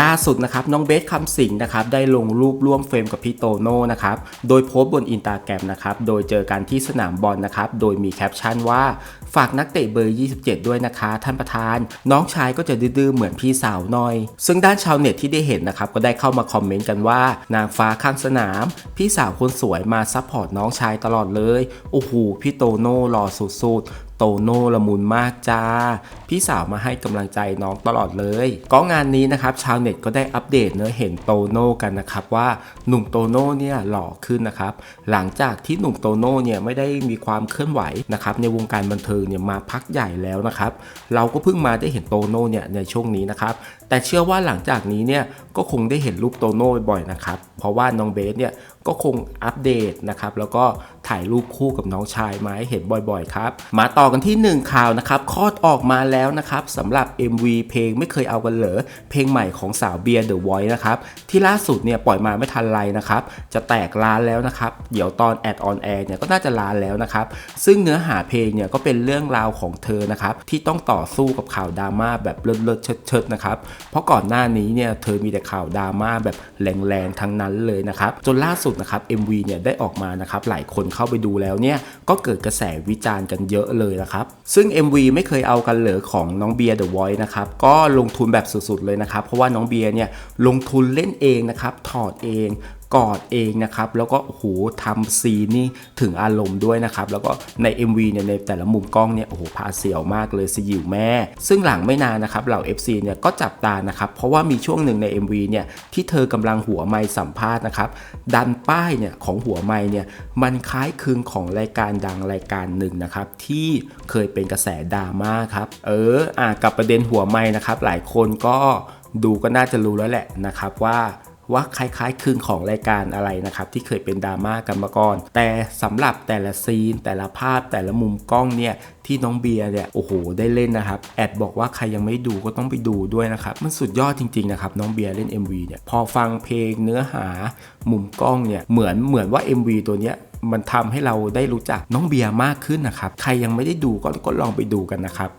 ล่าสุดนะครับน้องเบสคำสิงห์นะครับได้ลงรูปร่วมเฟรมกับพี่โตโน่นะครับโดยโพสต์บนอินตาแกรมนะครับโดยเจอกันที่สนามบอลนะครับโดยมีแคปชั่นว่าฝากนักเตะเบอร์ 27 ด้วยนะคะ ท่านประธาน น้องชายก็จะดื้อๆเหมือนพี่สาวหน่อย ซึ่งด้านชาวเน็ตที่ได้เห็นนะครับก็ได้เข้ามาคอมเมนต์กันว่า นางฟ้าข้างสนาม พี่สาวคนสวยมาซัพพอร์ตน้องชายตลอดเลยโอ้โหพี่โตโน่หล่อสุดๆ โตโน่ละมุนมากจ้า พี่สาวมาให้กำลังใจน้องตลอดเลย ก็งานนี้นะครับชาวเน็ตก็ได้อัปเดตเนื้อเห็นโตโน่กันนะครับว่าหนุ่มโตโน่เนี่ยหล่อขึ้นนะครับหลังจากที่หนุ่มโตโน่เนี่ยไม่ได้มีความเคลื่อนไหวนะครับในวงการบันเทิงเนี่ยมาพักใหญ่แล้วนะครับเราก็เพิ่งมาได้เห็นโตโน่เนี่ยในช่วงนี้นะครับแต่เชื่อว่าหลังจากนี้เนี่ยก็คงได้เห็นรูปโตโน่บ่อยๆนะครับเพราะว่าน้องเบสเนี่ยก็คงอัปเดตนะครับแล้วก็ ถ่ายรูปคู่กับน้องชายมาให้เห็นบ่อยๆครับ มาต่อกันที่หนึ่งข่าวนะครับคลอดออกมาแล้วนะครับสำหรับ MV เพลงไม่เคยเอากันเหรอเพลงใหม่ของสาวเบียร์เดอะไวท์นะครับที่ล่าสุดเนี่ยปล่อยมาไม่ทันไรนะครับจะแตกล้านแล้วนะครับเดี๋ยวตอนแอดออนแอร์เนี่ยก็น่าจะล้านแล้วนะครับซึ่งเนื้อหาเพลงเนี่ยก็เป็นเรื่องราวของเธอนะครับที่ต้องต่อสู้กับข่าวดราม่าแบบเลิศๆเชิดๆนะครับเพราะก่อนหน้านี้เนี่ยเธอมีแต่ข่าวดราม่าแบบแรงๆทั้งนั้นเลยนะครับจนล่าสุดนะครับ MV เนี่ยได้ออกมานะครับหลายคนเข้าไปดูแล้วเนี่ยก็เกิดกระแสวิจารณ์กันเยอะเลยนะครับ ซึ่ง MV ไม่เคยเอากันเหลือของน้องเบียร์เดอะไวท์นะครับก็ลงทุนแบบสุดๆเลยนะครับ เพราะว่าน้องเบียร์เนี่ยลงทุนเล่นเองนะครับถอดเอง กอดเองนะครับ แล้วก็โอ้โหทำซีนนี่ถึงอารมณ์ด้วยนะครับ แล้วก็ใน MV เนี่ยในแต่ละมุมกล้องเนี่ยโอ้โหพาเสียวมากเลยสยิวแม่ ซึ่งหลังไม่นานนะครับเหล่า FC เนี่ยก็จับตานะครับ เพราะว่ามีช่วงหนึ่งใน MV เนี่ยที่เธอกำลังหัวไม้สัมภาษณ์นะครับ ดันป้ายเนี่ยของหัวไม้เนี่ยมันคล้ายคลึงของรายการดังรายการหนึ่งนะครับ ที่เคยเป็นกระแสดราม่าครับ เอออะกับประเด็นหัวไม้นะครับ หลายคนก็ดูก็น่าจะรู้แล้วแหละนะครับว่า ว่าคล้ายๆคลึงของรายการอะไรนะครับที่เคยเป็นดราม่ากันมาก่อน แต่สำหรับแต่ละซีน แต่ละภาพแต่ละมุมกล้องเนี่ยที่น้องเบียร์เนี่ยโอ้โหได้เล่นนะครับแอดบอกว่าใครยังไม่ดูก็ต้องไปดูด้วยนะครับมันสุดยอดจริงๆนะครับน้องเบียร์เล่น MV เนี่ยพอฟังเพลงเนื้อหามุมกล้องเนี่ยเหมือนเหมือนว่า MV ตัวเนี้ยมันทำให้เราได้รู้จักน้องเบียร์มากขึ้นนะครับใครยังไม่ได้ดูก็ก็ลองไปดูกันนะครับ